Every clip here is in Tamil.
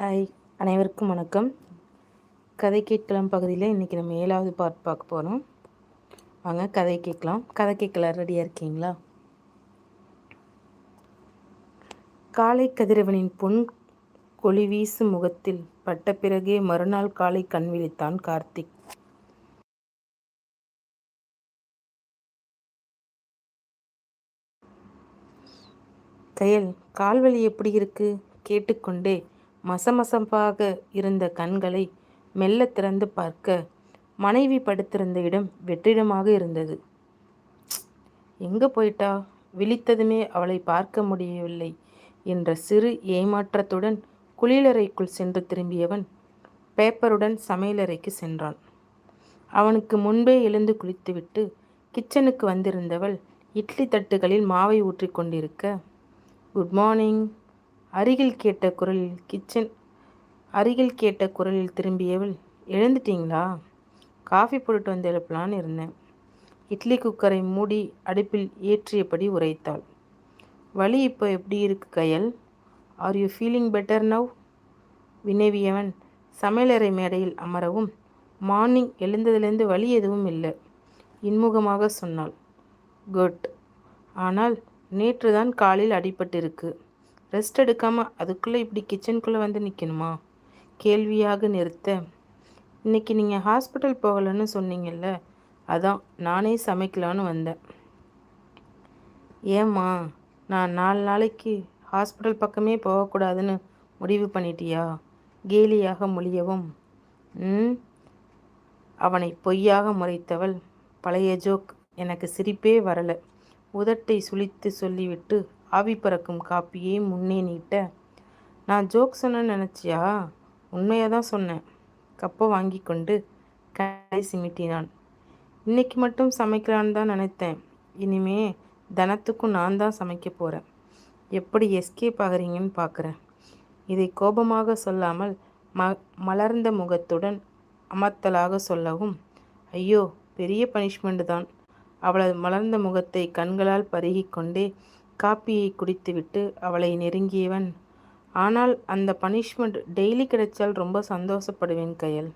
ஹாய் அனைவருக்கும் வணக்கம். கதை கேட்கலாம் பகுதியில் இன்றைக்கி நம்ம ஏழாவது பார்ட் பார்க்க போகிறோம் வாங்க கதை கேட்கலாம். கதை கேட்கலாம் ரெடியாக இருக்கீங்களா? காலை கதிரவனின் பொன் கொளி வீசும் முகத்தில் பட்ட பிறகே மறுநாள் காலை கண் விழித்தான் கார்த்திக். கயல் கால்வலி எப்படி இருக்கு? கேட்டுக்கொண்டே மசமசப்பாக இருந்த கண்களை மெல்ல திறந்து பார்க்க மனைவி படுத்திருந்த இடம் வெற்றிடமாக இருந்தது. எங்கே போயிட்டா? விழித்ததுமே அவளை பார்க்க முடியவில்லை என்ற சிறு ஏமாற்றத்துடன் குளியலறைக்குள் சென்று திரும்பியவன் பேப்பருடன் சமையலறைக்கு சென்றான். அவனுக்கு முன்பே எழுந்து குளித்துவிட்டு கிச்சனுக்கு வந்திருந்தவள் இட்லி தட்டுகளில் மாவை ஊற்றி கொண்டிருக்க குட் மார்னிங் அருகில் கேட்ட குரலில் கிச்சன் அருகில் கேட்ட குரலில் திரும்பியவள் எழுந்துட்டீங்களா? காஃபி போட்டுட்டு வந்து எழுப்பலான்னு இருந்தேன். இட்லி குக்கரை மூடி அடுப்பில் ஏற்றியபடி உரைத்தாள். வலி இப்போ எப்படி இருக்கு Kayal? Are you feeling better now வினவியவன் சமையலறை மேடையில் அமரவும் மார்னிங் எழுந்ததுலேருந்து வழி எதுவும் இல்லை இன்முகமாக சொன்னாள். குட் ஆனால் நேற்று தான் காலில் அடிபட்டிருக்கு. ரெஸ்ட் எடுக்காமல் அதுக்குள்ளே இப்படி கிச்சனுக்குள்ளே வந்து நிற்கணுமா கேள்வியாக நிறுத்த இன்றைக்கி நீங்கள் ஹாஸ்பிட்டல் போகலன்னு சொன்னீங்கல்ல அதான் நானே சமைக்கலான்னு வந்தேன். ஏம்மா நான் நாலு நாளைக்கு ஹாஸ்பிட்டல் பக்கமே போகக்கூடாதுன்னு முடிவு பண்ணிட்டியா? கேலியாக மொழியவும். அவனை பொய்யாக முறைத்தவள். பழைய ஜோக். எனக்கு சிரிப்பே வரலை. உதட்டை சுழித்து சொல்லிவிட்டு ஆவி பறக்கும் காப்பியை முன்னே நீட்ட நான் ஜோக் சொன்ன நினச்சியா? உண்மையாக தான் சொன்னேன். கப்பை வாங்கி கொண்டு கை சிமிட்டினான். இன்னைக்கு மட்டும் சமைக்கலான்னு தான் நினைத்தேன். இனிமே தனத்துக்கும் நான் தான் சமைக்க போகிறேன் எப்படி எஸ்கேப் ஆகிறீங்கன்னு பார்க்குறேன் இதை கோபமாக சொல்லாமல் ம மலர்ந்த முகத்துடன் அமர்த்தலாக சொல்லவும் ஐயோ பெரிய பனிஷ்மெண்ட் தான். அவளது மலர்ந்த முகத்தை கண்களால் பருகிக்கொண்டே காப்பியை குடித்துவிட்டு அவளை நெருங்கியவன். ஆனால் அந்த பனிஷ்மெண்ட் டெய்லி கிடைச்சால் ரொம்ப சந்தோஷப்படுவேன் கையல்.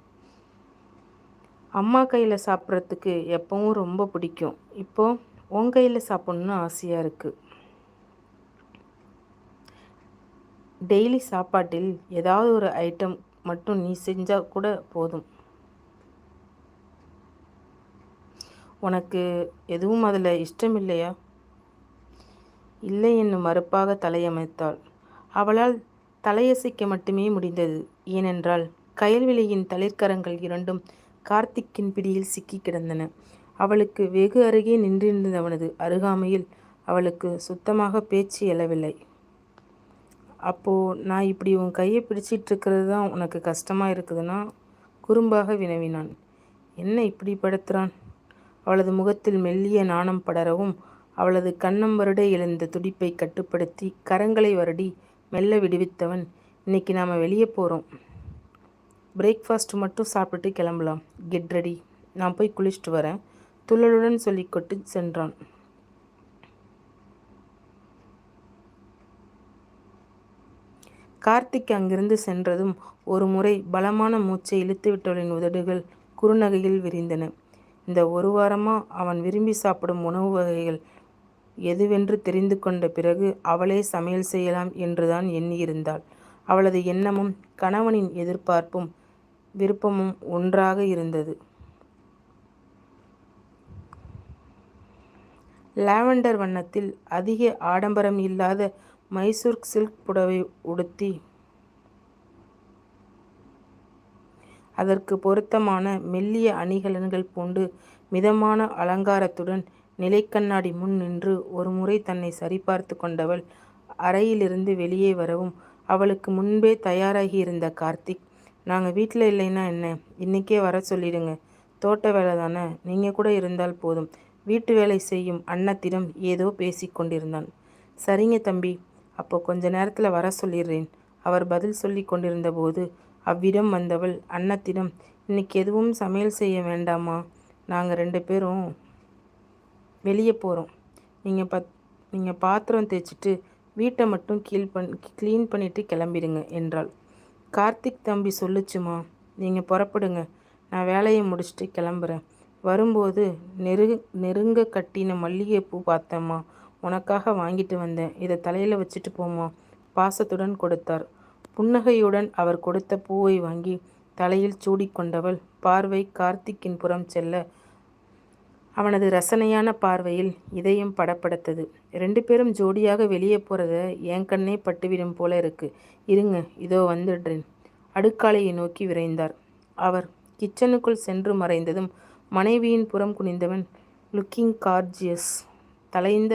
அம்மா கையில் சாப்பிட்றதுக்கு எப்பவும் ரொம்ப பிடிக்கும். இப்போ உன் கையில் சாப்பிட்ணுன்னு ஆசையாக இருக்குது டெய்லி சாப்பாட்டில் ஏதாவது ஒரு ஐட்டம் மட்டும் நீ செஞ்சால் கூட போதும். உனக்கு எதுவும் அதில் இஷ்டம் இல்லையா இல்லை என்னும் மறுப்பாக தலையமைத்தாள். அவளால் தலையசைக்க மட்டுமே முடிந்தது. ஏனென்றால் கயல்விழியின் தளிர்கரங்கள் இரண்டும் கார்த்திக்கின் பிடியில் சிக்கி கிடந்தன. அவளுக்கு வெகு அருகே நின்றிருந்தவனது அருகாமையில் அவளுக்கு சுத்தமாக பேச்சு எழவில்லை. அப்போது நான் இப்படி உன் கையை பிடிச்சிட்டு இருக்கிறது தான் உனக்கு கஷ்டமாக இருக்குதுன்னா? குறும்பாக வினவினான். என்ன இப்படி படுத்துறான்? அவளது முகத்தில் மெல்லிய நாணம் படரவும் அவளது கண்ணம் வருட எழுந்த துடிப்பை கட்டுப்படுத்தி கரங்களை வருடி மெல்ல விடுவித்தவன் இன்னைக்கு நாம் வெளியே போகிறோம் பிரேக்ஃபாஸ்ட் மட்டும் சாப்பிட்டுட்டு கிளம்பலாம். கெட் ரெடி நான் போய் குளிச்சுட்டு வரேன். துள்ளலுடன் சொல்லிக்கொட்டு சென்றான். கார்த்திக் அங்கிருந்து சென்றதும் ஒரு முறை பலமான மூச்சை இழுத்துவிட்டவளின் உதடுகள் குறுநகையில் விரிந்தன. இந்த ஒரு வாரமாக அவன் விரும்பி சாப்பிடும் உணவு வகைகள் எதுவென்று தெரிந்து கொண்ட பிறகு அவளே சமையல் செய்யலாம் என்றுதான் எண்ணியிருந்தாள். அவளது எண்ணமும் கணவனின் எதிர்பார்ப்பும் விருப்பமும் ஒன்றாக இருந்தது. லாவெண்டர் வண்ணத்தில் அதிக ஆடம்பரம் இல்லாத மைசூர் சில்க் புடவை உடுத்தி அதற்கு பொருத்தமான மெல்லிய அணிகலன்கள் பூண்டு மிதமான அலங்காரத்துடன் நிலைக்கண்ணாடி முன் நின்று ஒரு முறை தன்னை சரிபார்த்து கொண்டவள் அறையிலிருந்து வெளியே வரவும் அவளுக்கு முன்பே தயாராகி இருந்த கார்த்திக் நாங்கள் வீட்டில் இல்லைன்னா என்ன? இன்றைக்கே வர சொல்லிடுங்க. தோட்ட வேலை தானே? நீங்கள் கூட இருந்தால் போதும். வீட்டு வேலை செய்யும் அன்னத்திடம் ஏதோ பேசி கொண்டிருந்தான். சரிங்க தம்பி அப்போ கொஞ்ச நேரத்தில் வர சொல்லிடுறேன். அவர் பதில் சொல்லி கொண்டிருந்த போது அவ்விடம் வந்தவள் அன்னத்திடம் இன்னைக்கு எதுவும் சமையல் செய்ய வேண்டாமா? நாங்கள் ரெண்டு பேரும் வெளியே போகிறோம் நீங்கள் பத் நீங்கள் பாத்திரம் தேய்ச்சிட்டு வீட்டை மட்டும் கீழ் பண் க்ளீன் பண்ணிவிட்டு கிளம்பிடுங்க என்றாள். கார்த்திக் தம்பி சொல்லுச்சுமா நீங்கள் புறப்படுங்க. நான் வேலையை முடிச்சுட்டு கிளம்புறேன். வரும்போது நெரு நெருங்க கட்டின மல்லிகைப்பூ பார்த்தேம்மா. உனக்காக வாங்கிட்டு வந்தேன். இதை தலையில் வச்சுட்டு போமா பாசத்துடன் கொடுத்தார். புன்னகையுடன் அவர் கொடுத்த பூவை வாங்கி தலையில் சூடிக்கொண்டவள் பார்வை கார்த்திக்கின் புறம் செல்ல அவனது ரசனையான பார்வையில் இதயம் படப்படுத்தது. ரெண்டு பேரும் ஜோடியாக வெளியே போகிறத என் கண்ணே பட்டுவிடும் போல இருக்கு. இருங்க இதோ வந்துடுறேன். அடுக்காலையை நோக்கி விரைந்தார். அவர் கிச்சனுக்குள் சென்று மறைந்ததும் மனைவியின் புறம் குனிந்தவன் லுக்கிங் கார்ஜியஸ் தலைந்த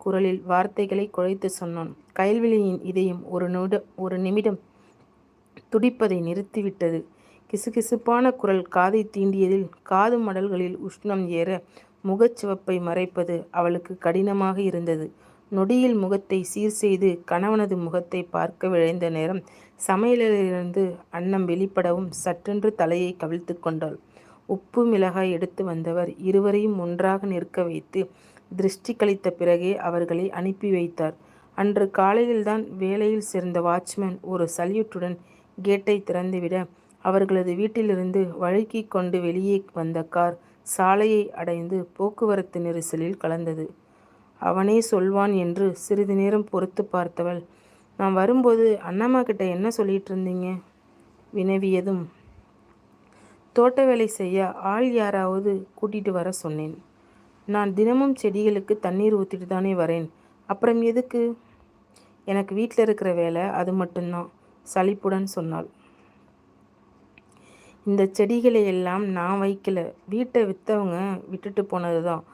குரலில் வார்த்தைகளை குழைத்து சொன்னான். கயல்வெளியின் இதயம் ஒரு நிமிடம் ஒரு நிமிடம் துடிப்பதை நிறுத்திவிட்டது. கிசுகிசுப்பான குரல் காதை தீண்டியதில் காது மடல்களில் உஷ்ணம் ஏற முகச்சிவப்பை மறைப்பது அவளுக்கு கடினமாக இருந்தது. நொடியில் முகத்தை சீர் செய்து கணவனது முகத்தை பார்க்க விழைந்த நேரம் சமையலிலிருந்து அன்னம் வெளிப்படவும் சற்றென்று தலையை கவிழ்த்து கொண்டாள். உப்பு மிளகாய் எடுத்து வந்தவர் இருவரையும் ஒன்றாக நிற்க வைத்து திருஷ்டி கழித்த பிறகே அவர்களை அனுப்பி வைத்தார். அன்று காலையில்தான் வேலையில் சேர்ந்த வாட்ச்மேன் ஒரு சல்யூட்டுடன் கேட்டை திறந்துவிட அவர்களது வீட்டிலிருந்து வழுக்கி கொண்டு வெளியே வந்த கார் சாலையை அடைந்து போக்குவரத்து நெரிசலில் கலந்தது. அவனே சொல்வான் என்று சிறிது நேரம் பொறுத்து பார்த்தவள் நான் வரும்போது அண்ணம்மா கிட்ட என்ன சொல்லிட்டு இருந்தீங்க? வினவியதும் தோட்ட வேலை செய்ய ஆள் யாராவது கூட்டிகிட்டு வர சொன்னேன். நான் தினமும் செடிகளுக்கு தண்ணீர் ஊற்றிட்டு தானே வரேன். அப்புறம் எதுக்கு? எனக்கு வீட்டில் இருக்கிற வேலை அது மட்டும்தான் சலிப்புடன் சொன்னாள். இந்த செடிகளை எல்லாம் நான் வைக்கல. வீட்டை விற்றவங்க விட்டுட்டு போனது தான்.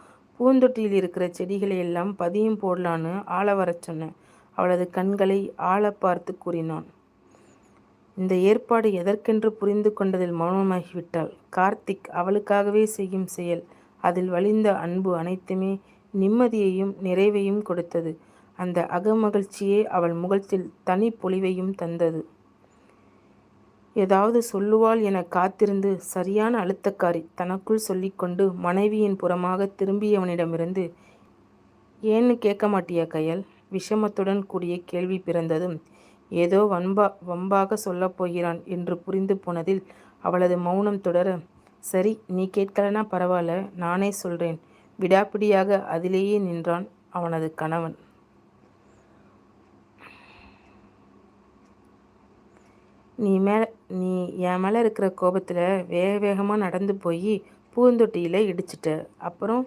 பூந்தொட்டியில் இருக்கிற செடிகளை எல்லாம் பதியம் போடலான்னு ஆள வர சொன்னேன். அவளது கண்களை ஆள பார்த்து கூறினான். இந்த ஏற்பாடு எதற்கென்று புரிந்து கொண்டதில் மௌனமாகிவிட்டாள். கார்த்திக் அவளுக்காகவே செய்யும் செயல். அதில் வழிந்த அன்பு அனைத்துமே நிம்மதியையும் நிறைவையும் கொடுத்தது. அந்த அகமகிழ்ச்சியே அவள் முகத்தில் தனி பொலிவையும் தந்தது. ஏதாவது சொல்லுவாள் என காத்திருந்து சரியான அழுத்தக்காரி தனக்குள் சொல்லிக்கொண்டு மனைவியின் புறமாக திரும்பியவனிடமிருந்து ஏன்னு கேட்க மாட்டியா கையல்? விஷமத்துடன் கூடிய கேள்வி பிறந்ததும் ஏதோ வன்பா வம்பாக சொல்லப் போகிறான் என்று புரிந்து போனதில் அவளது மௌனம் தொடர சரி நீ கேட்கலனா பரவாயில்ல நானே சொல்கிறேன் விடாப்பிடியாக அதிலேயே நின்றான் அவனது கணவன். நீ மேலே நீ என் மேலே இருக்கிற கோபத்தில் வேக வேகமாக நடந்து போய் பூந்தொட்டியில் இடிச்சிட்ட. அப்புறம்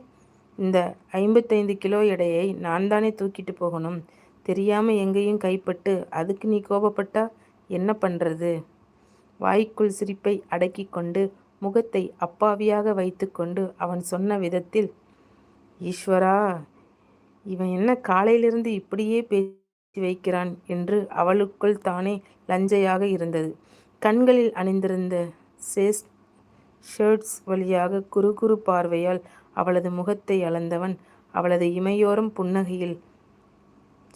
இந்த ஐம்பத்தைந்து கிலோ எடையை நான் தானே தூக்கிட்டு போகணும். தெரியாமல் எங்கேயும் கைப்பட்டு அதுக்கு நீ கோபப்பட்டா என்ன பண்ணுறது வாய்க்குள் சிரிப்பை அடக்கி கொண்டு முகத்தை அப்பாவியாக வைத்துக்கொண்டு அவன் சொன்ன விதத்தில் ஈஸ்வரா இவன் என்ன காலையிலிருந்து இப்படியே பே வைக்கிறான் என்று அவளுக்குள் தானே லஞ்சையாக இருந்தது. கண்களில் அணிந்திருந்த சேஸ் ஷர்ட்ஸ் வழியாக குறு குறு பார்வையால் அவளது முகத்தை அளந்தவன் அவளது இமையோரம் புன்னகையில்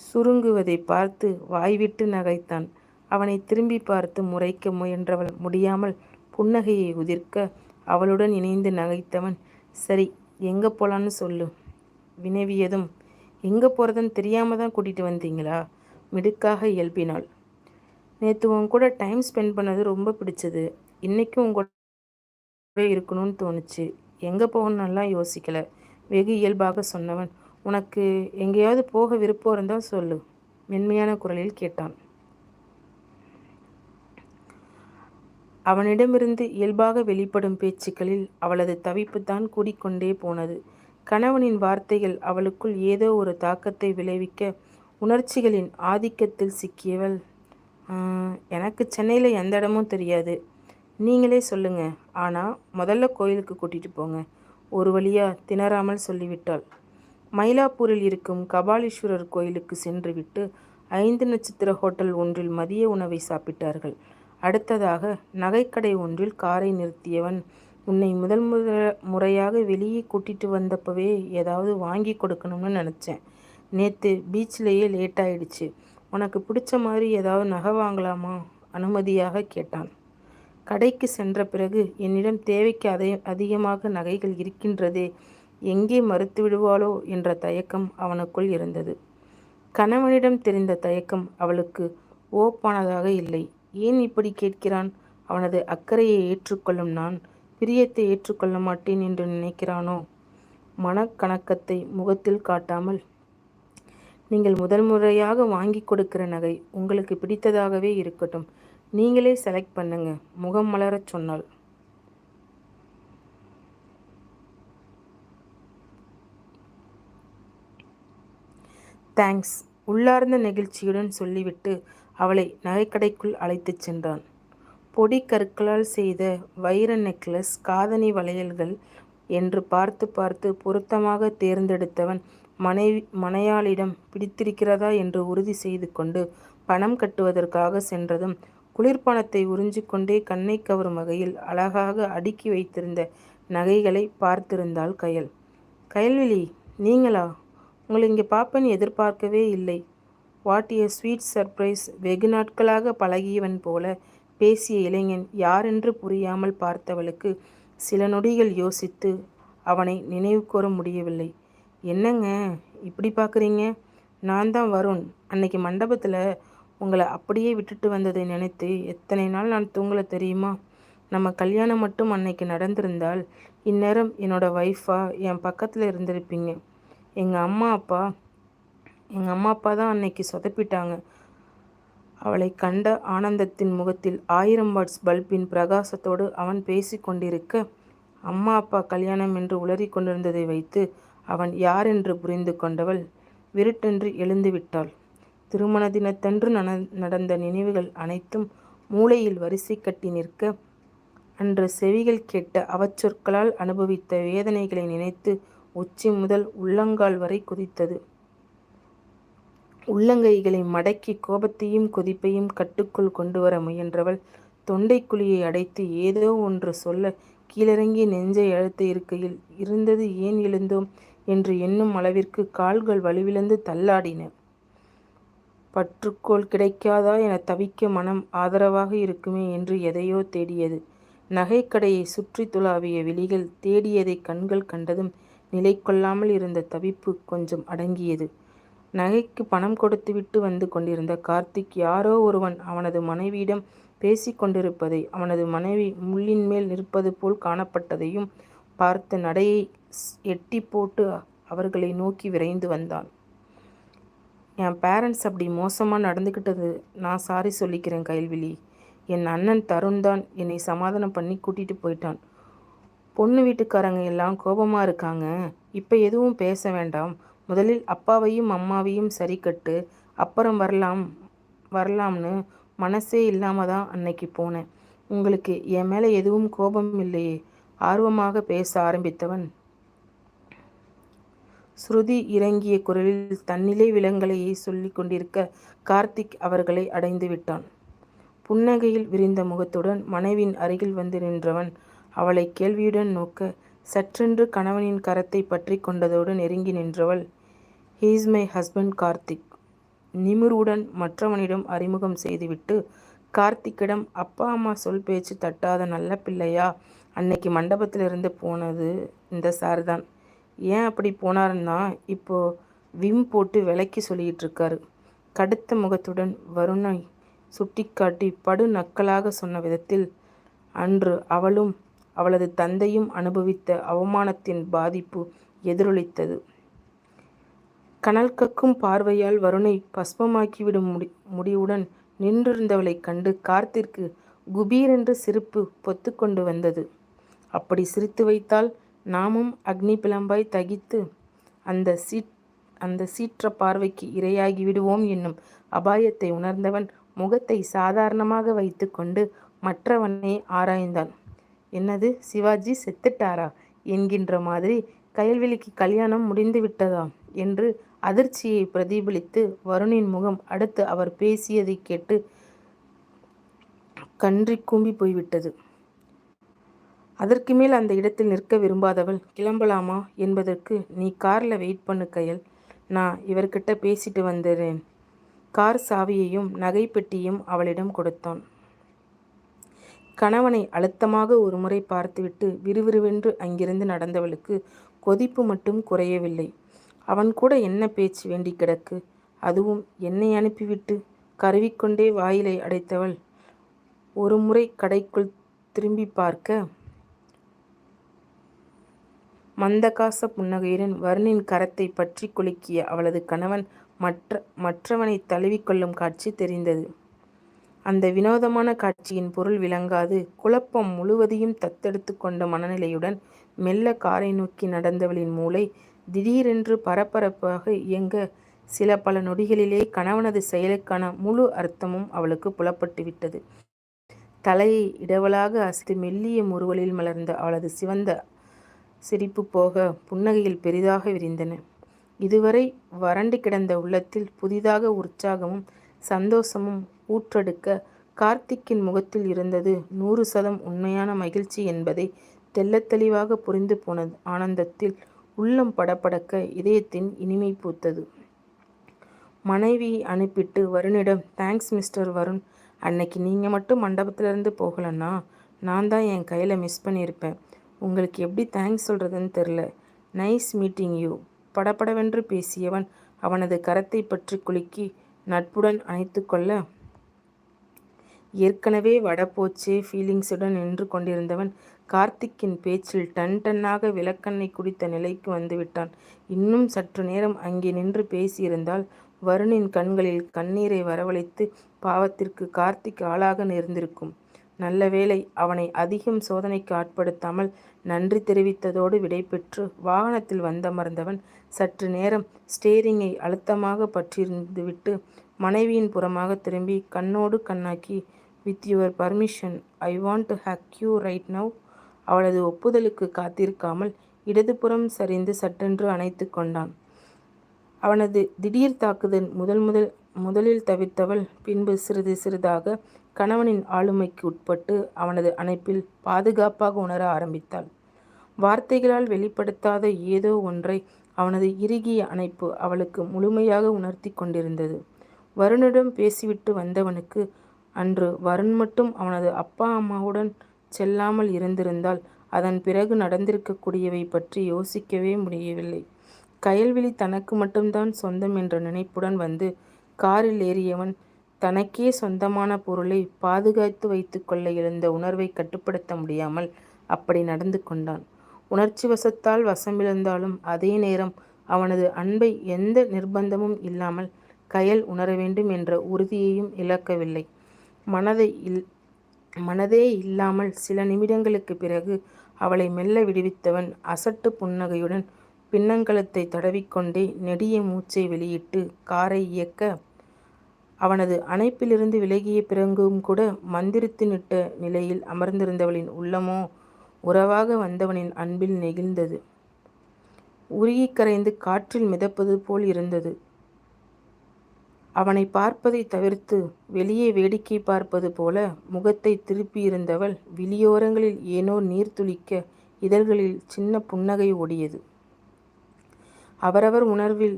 சுருங்குவதை பார்த்து வாய்விட்டு நகைத்தான். அவனை திரும்பி பார்த்து முறைக்க முயன்றவள் முடியாமல் புன்னகையை உதிர்க்க அவளுடன் இணைந்து நகைத்தவன் சரி எங்கே போலான்னு சொல்லு. வினவியதும் எங்கே போகிறதுன்னு தெரியாமல் தான் கூட்டிகிட்டு வந்தீங்களா? மிடுக்காக இயல்பினாள். நேற்று உன் கூட டைம் ஸ்பெண்ட் பண்ணது ரொம்ப பிடிச்சது. இன்றைக்கும் உங்க கூட இருக்கணும்னு தோணுச்சு. எங்கே போகணும்லாம் யோசிக்கலை. வெகு இயல்பாக சொன்னவன். உனக்கு எங்கேயாவது போக விருப்பம் இருந்தால் சொல்லு மென்மையான குரலில் கேட்டான். அவனிடமிருந்து இயல்பாக வெளிப்படும் பேச்சுக்களில் அவளது தவிப்பு தான் கூடிக்கொண்டே போனது. கணவனின் வார்த்தைகள் அவளுக்குள் ஏதோ ஒரு தாக்கத்தை விளைவிக்க உணர்ச்சிகளின் ஆதிக்கத்தில் சிக்கியவள். எனக்கு சென்னையில் எந்த இடமும் தெரியாது. நீங்களே சொல்லுங்கள் ஆனால் முதல்ல கோயிலுக்கு கூட்டிகிட்டு போங்க. ஒரு வழியாக திணறாமல் சொல்லிவிட்டாள். மயிலாப்பூரில் இருக்கும் கபாலீஸ்வரர் கோயிலுக்கு சென்றுவிட்டு ஐந்து நட்சத்திர ஹோட்டல் ஒன்றில் மதிய உணவை சாப்பிட்டார்கள். அடுத்ததாக நகைக்கடை ஒன்றில் காரை நிறுத்தியவன் உன்னை முதல் முறையாக வெளியே கூட்டிகிட்டு வந்தப்பவே ஏதாவது வாங்கி கொடுக்கணும்னு நினச்சேன். நேற்று பீச்சிலேயே லேட் ஆயிடுச்சு. உனக்கு பிடிச்ச மாதிரி ஏதாவது நகை வாங்கலாமா? அனுமதியாக கேட்டான். கடைக்கு சென்ற பிறகு என்னிடம் தேவைக்கு அதை அதிகமாக நகைகள் இருக்கின்றதே எங்கே மறுத்து விடுவாளோ என்ற தயக்கம் அவனுக்குள் இருந்தது. கணவனிடம் தெரிந்த தயக்கம் அவளுக்கு ஓப்பானதாக இல்லை. ஏன் இப்படி கேட்கிறான்? அவனது அக்கறையை ஏற்றுக்கொள்ளும் நான் பிரியத்தை ஏற்றுக்கொள்ள மாட்டேன் என்று நினைக்கிறானோ? மனக்கணக்கத்தை முகத்தில் காட்டாமல் நீங்கள் முதல் முறையாக வாங்கி கொடுக்கிற நகை உங்களுக்கு பிடித்ததாகவே இருக்கட்டும். நீங்களே செலக்ட் பண்ணுங்க. முகம் மலரச் சொன்னாள் தேங்க்ஸ் உள்ளார்ந்த நெகிழ்ச்சியுடன் சொல்லிவிட்டு அவளை நகைக்கடைக்குள் அழைத்துச் சென்றான். பொடி கற்களால் செய்த வைர நெக்லஸ் காதணி வளையல்கள் என்று பார்த்து பார்த்து பொருத்தமாக தேர்ந்தெடுத்தவன் மனைவி மனையாளிடம் பிடித்திருக்கிறதா என்று உறுதி செய்து கொண்டு பணம் கட்டுவதற்காக சென்றதும் குளிர்பானத்தை உறிஞ்சிக்கொண்டே கண்ணை கவரும் வகையில் அழகாக அடுக்கி வைத்திருந்த நகைகளை பார்த்திருந்தாள் கயல். கயல்விழி நீங்களா? உங்களை இங்கே பாப்பன் எதிர்பார்க்கவே இல்லை. What a sweet surprise. வெகு நாட்களாக பழகியவன் போல பேசிய இளைஞன் யாரென்று புரியாமல் பார்த்தவளுக்கு சில நொடிகள் யோசித்து அவனை நினைவு கூற முடியவில்லை. என்னங்க இப்படி பார்க்குறீங்க? நான் தான் வருண். அன்னைக்கு மண்டபத்தில் உங்களை அப்படியே விட்டுட்டு வந்ததை நினைத்து எத்தனை நாள் நான் தூங்கலை தெரியுமா? நம்ம கல்யாணம் மட்டும் அன்னைக்கு நடந்திருந்தால் இந்நேரம் என்னோடய ஒய்ஃபாக என் பக்கத்தில் இருந்திருப்பீங்க. எங்கள் அம்மா அப்பா எங்கள் அம்மா அப்பா தான் அன்னைக்கு சொதப்பிட்டாங்க. அவளை கண்ட ஆனந்தத்தின் முகத்தில் ஆயிரம் வாட்ஸ் பல்பின் பிரகாசத்தோடு அவன் பேசி கொண்டிருக்க அம்மா அப்பா கல்யாணம் என்று உளறி கொண்டிருந்ததை வைத்து அவன் யார் என்று புரிந்து கொண்டவள் விருட்டென்று எழுந்துவிட்டாள் திருமண தினத்தன்று நடந்த நினைவுகள் அனைத்தும் மூளையில் வரிசை கட்டி நிற்க அன்று செவிகள் கேட்ட அவச்சொற்களால் அனுபவித்த வேதனைகளை நினைத்து உச்சி முதல் உள்ளங்கால் வரை குதித்தது. உள்ளங்கைகளை மடக்கி கோபத்தையும் கொதிப்பையும் கட்டுக்குள் கொண்டு வர முயன்றவள் தொண்டைக்குழியை அடைத்து ஏதோ ஒன்று சொல்ல கீழிறங்கி நெஞ்சை அழுத்த இருக்கையில் இருந்தது ஏன் எழுந்தோம்? என்று எண்ணும் அளவிற்கு கால்கள் வலுவிழந்து தள்ளாடின. பற்றுக்கோள் கிடைக்காதா என தவிக்க மனம் ஆதரவாக இருக்குமே என்று எதையோ தேடியது. நகைக்கடையை சுற்றி துளாவிய விழிகள் தேடியதை கண்கள் கண்டதும் நிலை கொள்ளாமல் இருந்த தவிப்பு கொஞ்சம் அடங்கியது. நகைக்கு பணம் கொடுத்துவிட்டு வந்து கொண்டிருந்த கார்த்திக் யாரோ ஒருவன் அவனது மனைவியிடம் பேசி கொண்டிருப்பதை அவனது மனைவி முள்ளின் மேல் நிற்பது போல் காணப்பட்டதையும் பார்த்த நடையை எட்டி போட்டு அவர்களை நோக்கி விரைந்து வந்தான். என் பேரண்ட்ஸ் அப்படி மோசமாக நடந்துக்கிட்டது நான் சாரி சொல்லிக்கிறேன் கைல்விழி என் அண்ணன் தருண் தான் என்னை சமாதானம் பண்ணி கூட்டிகிட்டு போயிட்டான். பொண்ணு வீட்டுக்காரங்க எல்லாம் கோபமாக இருக்காங்க. இப்போ எதுவும் பேச வேண்டாம். முதலில் அப்பாவையும் அம்மாவையும் சரி கட்டு அப்புறம் வரலாம் வரலாம்னு மனசே இல்லாமல் தான் அன்னைக்கு போனேன். உங்களுக்கு என் மேலே எதுவும் கோபம் இல்லையே. ஆர்வமாக பேச ஆரம்பித்தவன் ஸ்ருதி இறங்கிய குரலில் தன்னிலை விலங்கலையை சொல்லி கொண்டிருக்க கார்த்திக் அவர்களை அடைந்து விட்டான். புன்னகையில் விரிந்த முகத்துடன் மனைவின் அருகில் வந்து நின்றவன் அவளை கேள்வியுடன் நோக்க சற்றென்று கணவனின் கரத்தை பற்றி கொண்டதோடு நெருங்கி நின்றவள் ஹீஸ் மை ஹஸ்பண்ட் கார்த்திக் நிமிருடன் மற்றவனிடம் அறிமுகம் செய்துவிட்டு கார்த்திக்கிடம் அப்பா அம்மா சொல் பேச்சு தட்டாத நல்ல பிள்ளையா? அன்னைக்கு மண்டபத்திலிருந்து போனது இந்த சார் தான். ஏன் அப்படி போனாருன்னா இப்போது விம் போட்டு விலைக்கு சொல்லிகிட்டு இருக்காரு கடுத்த முகத்துடன் வருணை சுட்டிக்காட்டி படு நக்கலாக சொன்ன விதத்தில் அன்று அவளும் அவளது தந்தையும் அனுபவித்த அவமானத்தின் பாதிப்பு எதிரொலித்தது. கனல் கக்கும் பார்வையால் வருணை பஸ்மமாக்கிவிடும் முடி முடிவுடன் நின்றிருந்தவளைக் கண்டு கார்த்திற்கு குபீரென்று சிரிப்பு பொத்து கொண்டு வந்தது. அப்படி சிரித்து வைத்தால் நாமும் அக்னி பிளம்பாய் தகித்து அந்த சீட் அந்த சீற்ற பார்வைக்கு இரையாகி விடுவோம் என்னும் அபாயத்தை உணர்ந்தவன் முகத்தை சாதாரணமாக வைத்துக்கொண்டு மற்றவனை ஆராய்ந்தான். என்னது சிவாஜி செத்துட்டாரா? என்கின்ற மாதிரி கயல்வெளிக்கு கல்யாணம் முடிந்து விட்டதா? என்று அதிர்ச்சியை பிரதிபலித்து வருணின் முகம் அடுத்து அவர் பேசியதை கேட்டு கன்றி கூம்பி போய்விட்டது. அதற்கு மேல் அந்த இடத்தில் நிற்க விரும்பாதவள் கிளம்பலாமா? என்பதற்கு நீ காரில் வெயிட் பண்ணு கையல். நான் இவர்கிட்ட பேசிட்டு வந்துடுறேன் கார் சாவியையும் நகை பெட்டியும் அவளிடம் கொடுத்தான். கணவனை அழுத்தமாக ஒரு முறை பார்த்துவிட்டு விறுவிறுவென்று அங்கிருந்து நடந்தவளுக்கு கொதிப்பு மட்டும் குறையவில்லை. அவன் கூட என்ன பேச்சு வேண்டி கிடக்கு? அதுவும் என்னை அனுப்பிவிட்டு கருவிக்கொண்டே வாயிலை அடைத்தவள். ஒருமுறை கடைக்குள் திரும்பிப் பார்க்க மந்தகாச புன்னகையுடன் வருணின் கரத்தை பற்றி குலுக்கிய அவளது கணவன் மற்ற மற்றவனை தழுவிக்கொள்ளும் காட்சி தெரிந்தது. அந்த வினோதமான காட்சியின் பொருள் விளங்காது குழப்பம் முழுவதையும் தத்தெடுத்து கொண்ட மனநிலையுடன் மெல்ல காரை நோக்கி நடந்தவளின் மூளை திடீரென்று பரபரப்பாக இயங்க சில பல நொடிகளிலே கணவனது செயலுக்கான முழு அர்த்தமும் அவளுக்குப் புலப்பட்டுவிட்டது. தலையை இடவலாக அசைத்து மெல்லிய முறுவலில் மலர்ந்த அவளது சிவந்த சிரிப்பு போக புன்னகையில் பெரிதாக விரிந்தன. இதுவரை வறண்டு கிடந்த உள்ளத்தில் புதிதாக உற்சாகமும் சந்தோஷமும் ஊற்றெடுக்க கார்த்திக்கின் முகத்தில் இருந்தது நூறு சதம் உண்மையான மகிழ்ச்சி என்பதை தெள்ளத்தெளிவாக புரிந்து போன ஆனந்தத்தில் உள்ளம் படபடக்க இதயத்தின் இனிமை பூத்தது. மனைவியை அனுப்பிட்டு வருணிடம் தேங்க்ஸ் மிஸ்டர் வருண் அன்னைக்கு நீங்கள் மட்டும் மண்டபத்திலிருந்து போகலன்னா நான் தான் என் கையில் மிஸ் பண்ணியிருப்பேன். உங்களுக்கு எப்படி தேங்க்ஸ் சொல்கிறதுன்னு தெரில நைஸ் மீட்டிங் யூ. படபடவென்று பேசியவன் அவனது கரத்தைப் பற்றி குலுக்கி நட்புடன் அணைத்து கொள்ள ஏற்கனவே வட போச்சே ஃபீலிங்ஸுடன் நின்று கொண்டிருந்தவன் கார்த்திக்கின் பேச்சில் டன் டன்னாக விளக்கண்ணை குடித்த நிலைக்கு வந்துவிட்டான். இன்னும் சற்று நேரம் அங்கே நின்று பேசியிருந்தால் வருணின் கண்களில் கண்ணீரை வரவழைத்து பாவத்திற்கு கார்த்திக் ஆளாக நேர்ந்திருக்கும். நல்ல வேளை அவனை அதிகம் சோதனைக்கு ஆட்படுத்தாமல் நன்றி தெரிவித்ததோடு விடைபெற்று வாகனத்தில் வந்தமர்ந்தவன் சற்று நேரம் ஸ்டேரிங்கை அழுத்தமாக பற்றியிருந்துவிட்டு மனைவியின் புறமாக திரும்பி கண்ணோடு கண்ணாக்கி with your permission I want to hug you right now அவளது ஒப்புதலுக்கு காத்திருக்காமல் இடதுபுறம் சரிந்து சட்டென்று அணைத்து கொண்டான். அவனது திடீர் தாக்குதல் முதல் முதல் முதலில் தவிர்த்தவள் பின்பு சிறிது சிறிதாக கணவனின் ஆளுமைக்கு உட்பட்டு அவனது அணைப்பில் பாதுகாப்பாக உணர ஆரம்பித்தாள். வார்த்தைகளால் வெளிப்படுத்தாத ஏதோ ஒன்றை அவனது இறுகிய அணைப்பு அவளுக்கு முழுமையாக உணர்த்தி கொண்டிருந்தது. வருணிடம் பேசிவிட்டு வந்தவனுக்கு அன்று வருண் மட்டும் அவனது அப்பா அம்மாவுடன் செல்லாமல் இருந்திருந்தால் அதன் பிறகு நடந்திருக்கக்கூடியவை பற்றி யோசிக்கவே முடியவில்லை. கயல்விழி தனக்கு மட்டும்தான் சொந்தம் என்ற நினைப்புடன் வந்து காரில் ஏறியவன் தனக்கே சொந்தமான பொருளை பாதுகாத்து வைத்துக்கொள்ள எழுந்த உணர்வை கட்டுப்படுத்த முடியாமல் அப்படி நடந்து கொண்டான். உணர்ச்சி வசத்தால் வசமிழந்தாலும் அதே நேரம் அவனது அன்பை எந்த நிர்பந்தமும் இல்லாமல் கயல் உணர வேண்டும் என்ற உறுதியையும் இழக்கவில்லை. மனதை இல் மனதே இல்லாமல் சில நிமிடங்களுக்குப் பிறகு அவளை மெல்ல விடுவித்தவன் அசட்டு புன்னகையுடன் பின்னங்கலத்தை தடவிக்கொண்டே நெடிய மூச்சை வெளியிட்டு காரை இயக்க அவனது அணைப்பிலிருந்து விலகிய பிறகும் கூட மந்திரித்துநிட்ட நிலையில் அமர்ந்திருந்தவளின் உள்ளமோ உறவாக வந்தவனின் அன்பில் நெகிழ்ந்தது. உருகிக் கரைந்து காற்றில் மிதப்பது போல் இருந்தது. அவனை பார்ப்பதை தவிர்த்து வெளியே வேடிக்கை பார்ப்பது போல முகத்தை திருப்பியிருந்தவள் விழியோரங்களில் ஏனோ நீர் துளிக்க இதழ்களில் சின்ன புன்னகை ஓடியது. அவரவர் உணர்வில்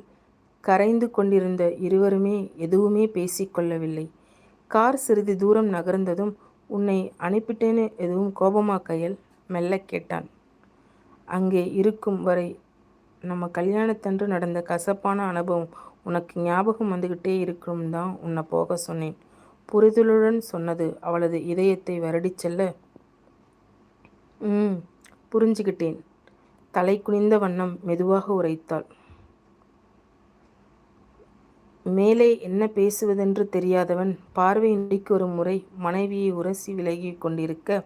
கரைந்து கொண்டிருந்த இருவருமே எதுவுமே பேசிக்கொள்ளவில்லை கார் சிறிது தூரம் நகர்ந்ததும் உன்னை அனுப்பிட்டேன்னு எதுவும் கோபமா கையல் மெல்ல கேட்டான். அங்கே இருக்கும் வரை நம்ம கல்யாணத்தன்று நடந்த கசப்பான அனுபவம் உனக்கு ஞாபகம் வந்துக்கிட்டே இருக்கும் தான் உன்னை போக சொன்னேன். புரிதலுடன் சொன்னது அவளது இதயத்தை வருடி செல்ல. ம். புரிஞ்சுக்கிட்டேன் தலை குனிந்த வண்ணம் மெதுவாக உரைத்தாள். மேலே என்ன பேசுவதென்று தெரியாதவன் பார்வை ஒரு முறை மனைவியை உரசி விலகிக் கொண்டிருக்க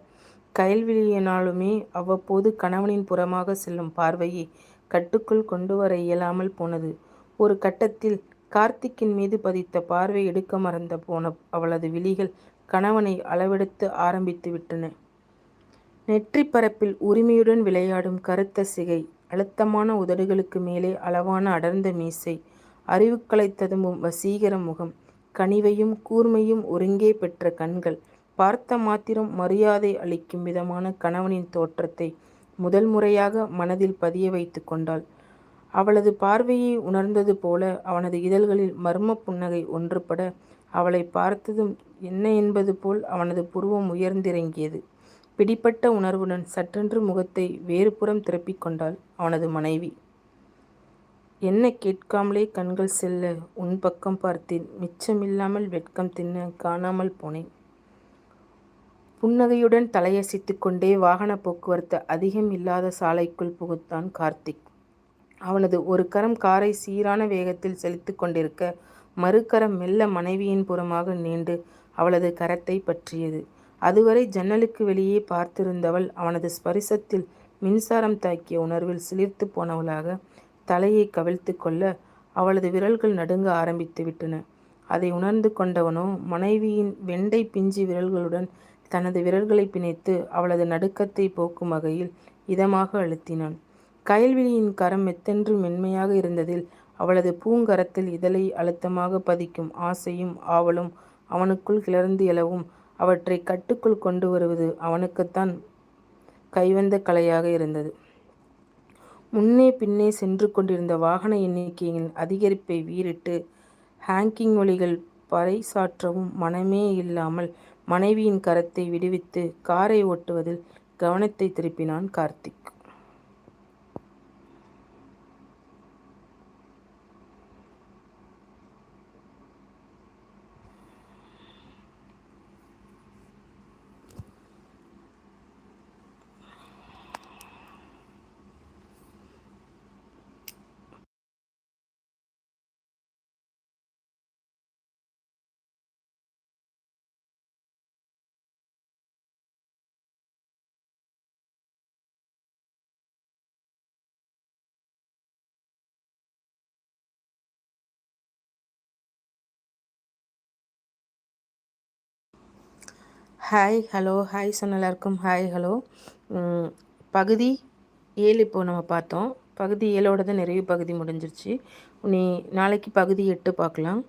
கயல்விழியினாலுமே அவ்வப்போது கணவனின் புறமாக செல்லும் பார்வையை கட்டுக்குள் கொண்டு வர இயலாமல் போனது. ஒரு கட்டத்தில் கார்த்திக்கின் மீது பதித்த பார்வை எடுக்க மறந்த போன அவளது விழிகள் கணவனை அளவெடுத்து ஆரம்பித்து விட்டன நெற்றி பரப்பில் உரிமையுடன் விளையாடும் கருத்த சிகை, அழுத்தமான உதடுகளுக்கு மேலே அளவான அடர்ந்த மீசை, அறிவுக்களை ததும்பும் வசீகர முகம், கனிவையும் கூர்மையும் ஒருங்கே பெற்ற கண்கள், பார்த்த மாத்திரம் மரியாதை அளிக்கும் விதமான கணவனின் தோற்றத்தை முதல் முறையாக மனதில் பதிய வைத்து கொண்டாள். அவளது பார்வையை உணர்ந்தது போல அவனது இதழ்களில் மர்ம புன்னகை ஒன்றுபட அவளை பார்த்ததும் என்ன என்பது போல் அவனது புருவம் உயர்ந்திறங்கியது. பிடிப்பட்ட உணர்வுடன் சற்றென்று முகத்தை வேறுபுறம் திருப்பிக் கொண்டாள் அவனது மனைவி. என்ன கேட்காமலே கண்கள் செல்ல உன் பக்கம் பார்த்தேன். மிச்சமில்லாமல் வெட்கம் தின்ன காணாமல் போனேன். புன்னகையுடன் தலையசைத்து கொண்டே வாகன போக்குவரத்து அதிகம் இல்லாத சாலைக்குள் புகுத்தான் கார்த்திக் அவனது ஒரு கரம் காரை சீரான வேகத்தில் செலுத்து கொண்டிருக்க மறுகரம் மெல்ல மனைவியின் புறமாக நீண்டு அவளது கரத்தை பற்றியது அதுவரை ஜன்னலுக்கு வெளியே பார்த்திருந்தவள் அவனது ஸ்பரிசத்தில் மின்சாரம் தாக்கிய உணர்வில் சிலிர்த்து போனவளாக தலையை கவிழ்த்து கொள்ள அவளது விரல்கள் நடுங்க ஆரம்பித்து விட்டன. அதை உணர்ந்து கொண்டவனோ மனைவியின் வெண்டை பிஞ்சி விரல்களுடன் தனது விரல்களை பிணைத்து அவளது நடுக்கத்தை போக்கும் வகையில் இதமாக அழுத்தினான். கயல்விழியின் கரம் மெத்தென்று மென்மையாக இருந்ததில் அவளது பூங்கரத்தில் இதழை அழுத்தமாக பதிக்கும் ஆசையும் ஆவலும் அவனுக்குள் கிளர்ந்து எழவும் அவற்றை கட்டுக்குள் கொண்டு வருவது அவனுக்குத்தான் கைவந்த கலையாக இருந்தது. முன்னே பின்னே சென்று கொண்டிருந்த வாகன எண்ணிக்கையின் அதிகரிப்பை வீறிட்டு ஹேங்கிங் ஒலிகள் பறைசாற்றவும் மனமே இல்லாமல் மனைவியின் கரத்தை விடுவித்து காரை ஓட்டுவதில் கவனத்தை திருப்பினான் கார்த்திக். ஹாய் ஹலோ ஹாய் சொன்ன எல்லாருக்கும் ஹாய் ஹலோ பகுதி ஏழு இப்போது நம்ம பார்த்தோம். பகுதி ஏழோட தான் நிறைவு பகுதி முடிஞ்சிருச்சு. நீ நாளைக்கு பகுதி எட்டு பார்க்கலாம்.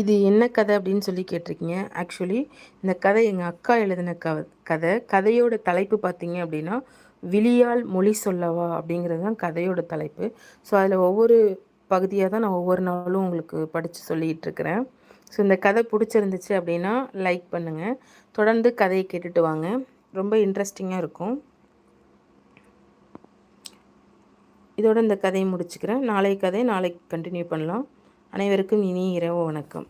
இது என்ன கதை அப்படின்னு சொல்லி கேட்டிருக்கீங்க. ஆக்சுவலி இந்த கதை எங்கள் அக்கா எழுதின க கதை. கதையோட தலைப்பு பார்த்தீங்க அப்படின்னா விழியால் மொழி சொல்லவா அப்படிங்கிறது தான் கதையோட தலைப்பு. ஸோ அதில் ஒவ்வொரு பகுதியாக தான் நான் ஒவ்வொரு நாளும் உங்களுக்கு படித்து சொல்லிகிட்டு இருக்கிறேன். ஸோ இந்த கதை பிடிச்சிருந்துச்சு அப்படின்னா லைக் பண்ணுங்கள் தொடர்ந்து கதையை கேட்டுட்டு வாங்க. ரொம்ப இன்ட்ரெஸ்டிங்காக இருக்கும். இதோட இந்த கதையை முடிச்சுக்கிறேன். நாளை கதை நாளைக்கு கண்டினியூ பண்ணலாம். அனைவருக்கும் இனி இரவு வணக்கம்.